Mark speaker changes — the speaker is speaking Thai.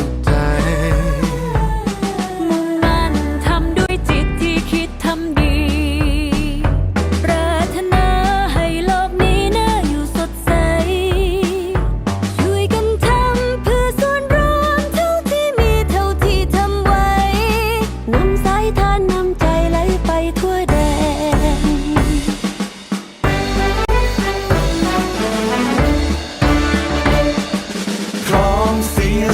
Speaker 1: ุข